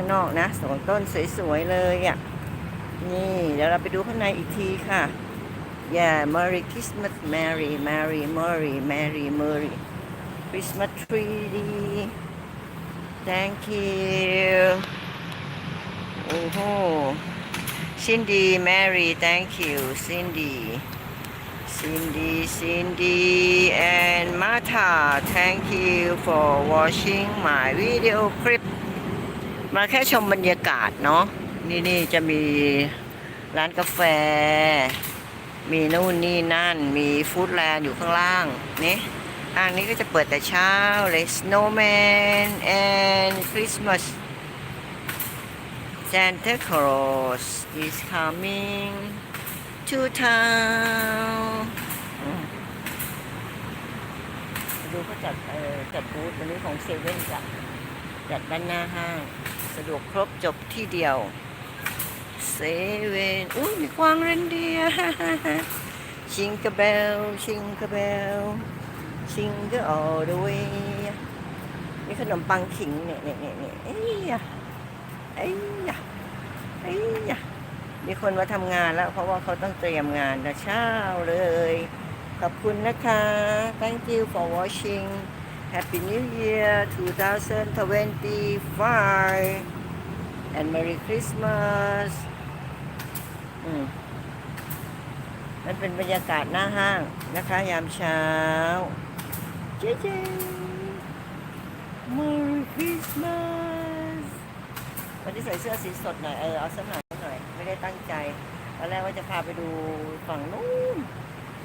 ข้างนอกนะสองต้นสวยๆเลยอะนี่เดี๋ยวเราไปดูข้างในอีกทีค่ะ Yeah Merry Christmas Merry Merry Merry Merry Merry Christmas tree Thank you โอ้โห Cindy Mary thank you Cindy Cindy Cindy and Martha thank you for watching my video clip มาแค่ชมบรรยากาศเนาะนี่นี่จะมีร้านกาแฟ มีนู่นนี่นั่น มีฟู้ดแลนด์อยู่ข้างล่างนี่ทางนี้ก็จะเปิดแต่เช้าเลย Snowman and Christmas Santa Claus is coming to town ดูเขาจัดเออจัดบูธวันนี้ของเซเว่นจ้ะ จัดด้านหน้าห้าง สะดวกครบจบที่เดียวเซเว่นอุ้ยมีกวางเรนเดียชิงกระเบลชิงกระเบลชิงก็ all the way มีขนมปังขิงเนี่ยเนี่ยเนี่ยเนี่ยเอ้ยอะเอ้ยอะเอ้ยอะมีคนมาทำงานแล้ว เพราะว่าเขาต้องเตรียมงานแต่เช้าเลย ขอบคุณนะคะ thank you for watching Happy New Year 2025 and Merry Christmas อืมนั่นเป็นบรรยากาศหน้าห้างนะคะ ยามเช้า เจ๊เจ๊ Merry Christmas วันนี้ใส่เสื้อสีสดหน่อย เออ เอาสักหน่อยหน่อย ไม่ได้ตั้งใจ ตอนแรกว่าจะพาไปดูฝั่งนู้น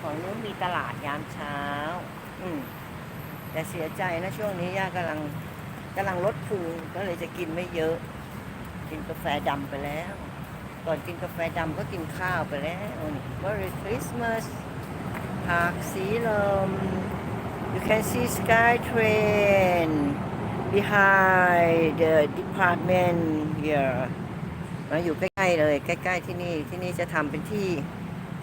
ฝั่งนู้นมีตลาดยามเช้า อืม แต่เสียใจนะช่วงนี้ย่ากำลังกำลังลดพุงก็เลยจะกินไม่เยอะ กินกาแฟดำไปแล้ว ก่อนกินกาแฟดำก็กินข้าวไปแล้วนี่ Merry Christmas หากสีลม You can see sky train behind the department here มาอยู่ใกล้ๆเลย ใกล้ๆที่นี่ที่นี่จะทำเป็นที่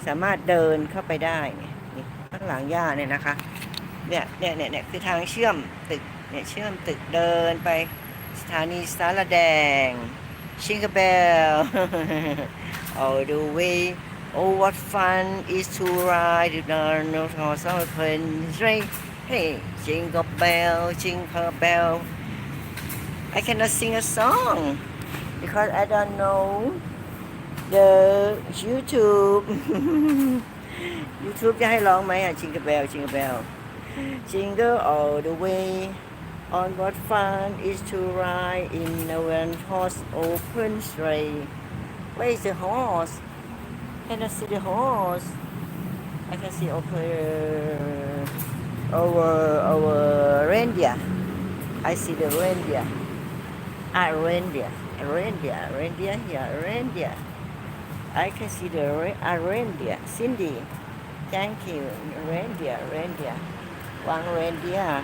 สามารถเดินเข้าไปได้นี่ยนี่ข้างหลังย่าเนี่ยนะคะ เนี่ยเนี่ยเนี่ยเนี่ยคือทางเชื่อมตึกเนี่ยเชื่อมตึกเดินไปสถานีสารแดงชิงก e เบล all the way oh what fun is to ride on the horse open sleigh hey jingle bell jingle bell I cannot sing a song because I don't know the YouTube YouTube จะให้ร้องไหมอะ jingle bell jingle bell jingle all the way on what fun is to ride in a one horse open sleigh. Where is the horse? Can I see the horse? I can see over over over reindeer. I see the reindeer. Ah, reindeer, reindeer, reindeer here, reindeer. I can see the re- ah, reindeer. Cindy, thank you. Reindeer, reindeer. One reindeer.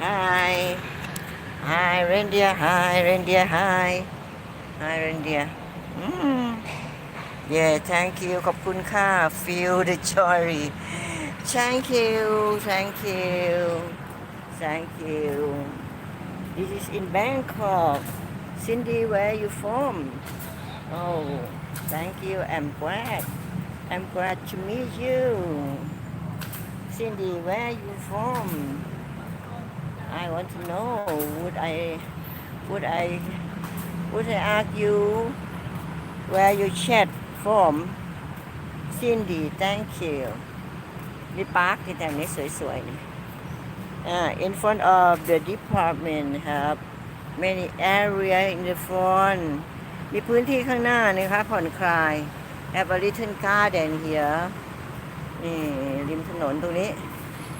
Hi. Hi, reindeer. Hi, reindeer. Hi. Hi, reindeer. Mm. Yeah, thank you. ขอบคุณค่ะ Feel the joy. Thank you. Thank you. Thank you. This is in Bangkok. Cindy, where you from? Oh, thank you. I'm glad. I'm glad to meet you. Cindy, where you from? I want to know. Would I, would I, would I ask you where you chat from? Cindy, thank you. นี่ปาร์คที่แต่งนี้สวยๆนี่ uh, in front of the department have many area in the front มีพื้นที่ข้างหน้านะคะผ่อนคลาย have a little garden here นี่ริมถนนตรงนี้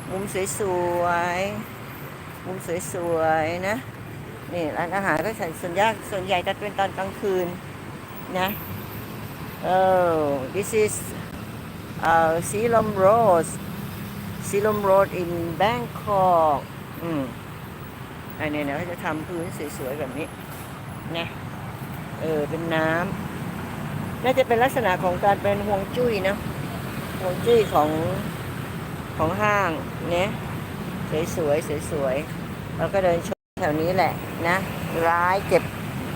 มุมสวยๆ มุมสวยๆนะ นี่ร้านอาหารก็ส่วนยากส่วนใหญ่จะเป็นตอนกลางคืนนะ oh this is uh, Silom Road Silom Road in Bangkok อืมอันนี้นะเขาจะทำพื้นสวยๆแบบนี้นะเออเป็นน้ำน่าจะเป็นลักษณะของการเป็นห่วงจุ้ยนะ วงจุ้ยของของห้างเนี่ยสวยๆสวยๆเราก็เดินชมแถวนี้แหละนะ ร้ายเก็บ